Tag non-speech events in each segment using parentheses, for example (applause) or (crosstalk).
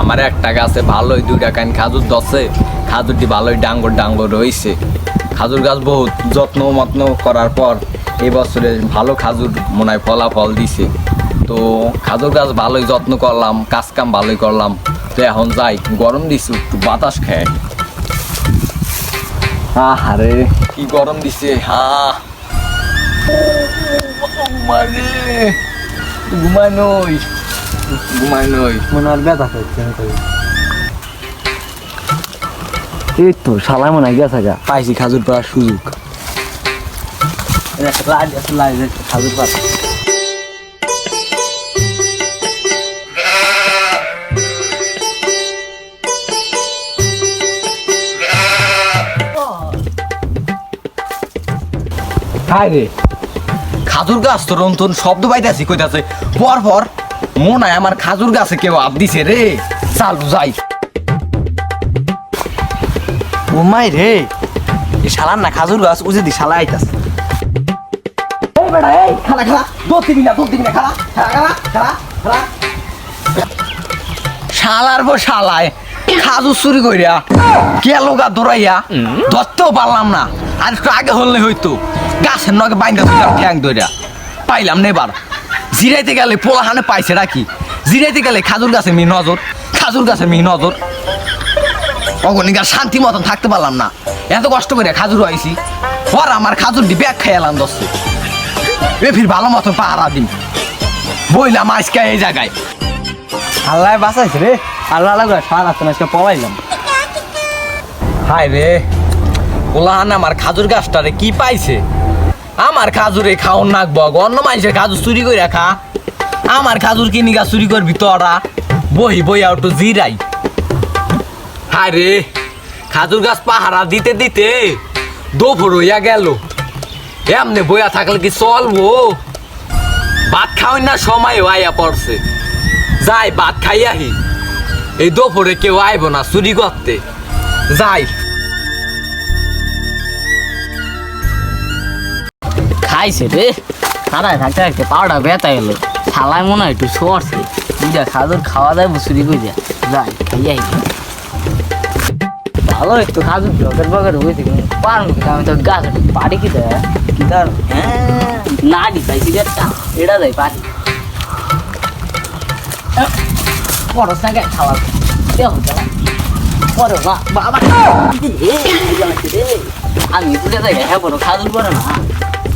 আমার একটা গাছে ভালোই দুইটা কান খাজুর দছে খাজুরটি ভালোই ডাঙ্গর ডাঙ্গর রয়েছে খাজুর গাছ বহুত যত্ন মত্ন করার পর এবছরে ভালো খাজুর মনে হয় ফলাফল দিছে। তো খাজুর গাছ ভালোই যত্ন করলাম, কাজ কাম ভালোই করলাম। তো এখন যাই, গরম দিছে, একটু বাতাস খায়। আরে কি গরম দিছে, হা। ঘুমানে মনে ব্যথা করছে এই তো শালায় মনে গেছে গা পাইছি খাজুর পাড়ার সুযোগ। খাজুর রে। খাজুর গাছ তো রন্তন শব্দ পাইতেছি কইতাছে। পর পর মনে হয় আমার খাজুর গাছে কেউ আপ দিছে রে। চালু যাই। ও মাই রে শালার না খাজুর গাছ উজে দি শালা খালা শালার বো শালায়, খাজু চুরি কইরা, কে লোকা দৌড়াইয়া ধরতেও পারলাম না। আর একটু আগে হলে হইতো, গাছের নগে বাইন্দা ঠ্যাং দইরা পাইলাম না এবার। জিরাইতে গেলে পোলাহানে পাইছে রাখি জিরাইতে গেলে খাজুর গাছে মি নজর খাজুর গাছে মি নজর। অগণিকা শান্তি মতন থাকতে পারলাম না। এত কষ্ট করে খাজুর আইছি। পর আমার খাজুর দি ব্যাগ খাইলাম দোস্ত। এ ফির ভালো মতন পাহারা দিন। বইলাম আজকে এই জায়গায়। আল্লাহ বাঁচাইছে রে। আল্লাহ আল্লাহ করে সারা রাত আজকে পলাইলাম। হায় রে। ওলাহান আমার খাজুর গাছটারে কি পাইছে? আমার খাজুরে খাওন নাকব অন্য মানুষের খাজুর চুরি করে খা। আমার খাজুর কিনি গা চুরি করবি তোরা? বহি বই একটু জিরাই। হায় রে খাজুর গাছ পাহারা দিতে দিতে দোফর হইয়া গেল। এমনি বইয়া থাকলে কি চলবো? ভাত খাওয়াই না সময় আইয়া পড়ছে। যাই, ভাত খাই আহি এই দোপরে কেউ আইব না চুরি করতে। যাই খাইছে রে। সারায় থাকতে থাকতে পাউডার ব্যথা গেলো শালায় মনে হয় একটু সরছে দুইটা খাজুর খাওয়া যায় বুসুরি করে যা যাই খাইয়াই ভালো একটু খাজুর ব্লকের বকের হয়েছে কি আমি তো গাছ পারি কি দেয় কি তার হ্যাঁ। না দি পাই সিগারেটটা এটা দেয় পারি। না গায়ে খাওয়া দেহ না বাবা। আমি পুজো যাই হ্যাঁ বড় খাজুর পরে না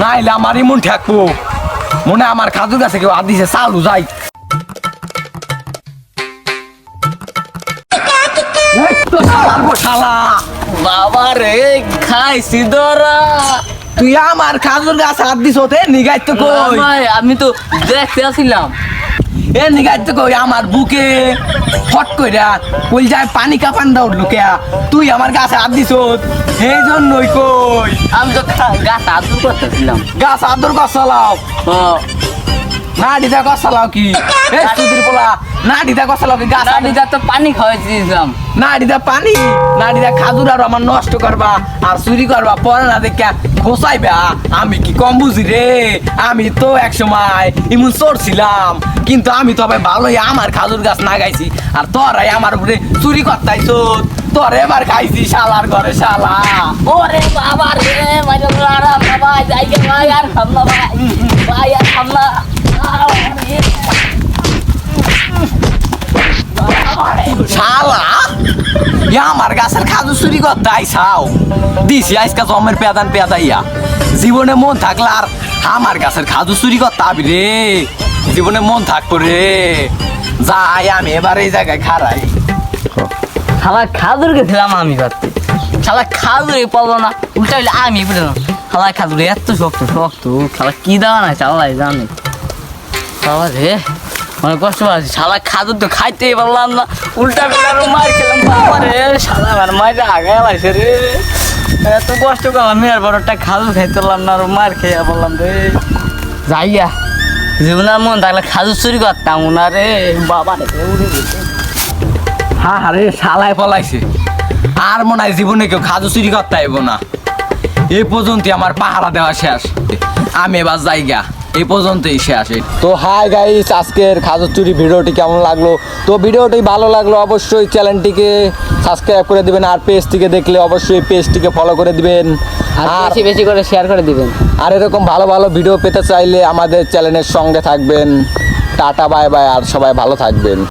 নাইলে আমার ইমন ঠেকবো। মনে আমার কাজু গাছে কেউ আদিছে দিছে, চালু, যাই। তুই আমার খাজুর গাছ হাত কই? আমি তো দেখতে আসছিলাম এ নিগাইতে কই আমার বুকে? ফট কইরা কই যায় পানি কাপান দাও লুকিয়া। তুই আমার গাছে হাত দিছ এই জন্যই কই। আমি তো গাছ আদর করতেছিলাম। গাছ আদর গাছ চালাও ও, না দিদা গাছ চালাও কি? (laughs) এ সুদির পোলা না দিদা গাছ চালাও কি? গাছ দাদিদা তো পানি খাওয়াইছিলাম। না দিদা পানি? না দিদা খাজুর আর আমার নষ্ট করবা আর চুরি করবা পরে না দেখা খোসাইবা আমি কি কম বুঝি রে? আমি তো এক সময় ইমন চোর ছিলাম কিন্তু আমি তবে ভালোই আমার খাজুর গাছ না গাইছি আর তোরাই আমার উপরে চুরি করতাইছ। তোর এবার খাইছি শালার ঘরে শালা। ওরে বাবা রে মাইরে না যাই গে ভাই আর খাম ভাই। ভাই আর না আমার গাছের খাজু চুরি দিছি জমের পেদান পেদাইয়া। জীবনে মন থাকলে আর আমার গাছের খাজু চুরি করতে রে। জীবনে মন থাকব রে। যাই, আমি এবার এই জায়গায় খারাই শালা, খাদুর গেছিলাম আমি ভাবতে শালা, খাদুরে পাবো না, উল্টা হইলে আমি পেলাম শালা, খাদুরে এত শক্ত শক্ত শালা, কি দেওয়া না চালাই জানে। বাবা রে, অনেক কষ্ট পাচ্ছি। শালা খাদুর তো খাইতেই পারলাম না। উল্টা করে মার খেলাম বাবারে শালা আমার মায়ের আগে লাগছে রে। এত কষ্ট করলাম, মেয়ের বড়টা খাদু খাইতে পারলাম না, আরও মার খেয়ে বললাম রে। যাইয়া জীবনের মন থাকলে খাজু চুরি করতাম না রে, বাবা রে। উড়ে হ্যাঁ রে শালায় পলাইছে। আর মনে হয় জীবনে কেউ খাজু চুরি করতে না। এই পর্যন্ত আমার পাহারা দেওয়া শেষ। আমি এবার যাইগা। এই পর্যন্তই আসে। তো হাই গাইস আজকের খাজর চুরি ভিডিওটি কেমন লাগল? তো ভিডিওটি ভালো লাগল অবশ্যই চ্যানেলটিকে সাবস্ক্রাইব করে দিবেন আর পেজটিকে দেখলে অবশ্যই পেজটিকে ফলো করে দিবেন। আর আর বেশি বেশি করে শেয়ার করে দিবেন। আর এরকম ভালো ভালো ভিডিও পেতে চাইলে আমাদের চ্যানেলের সঙ্গে থাকবেন। টাটা বাই বাই আর সবাই ভালো থাকবেন।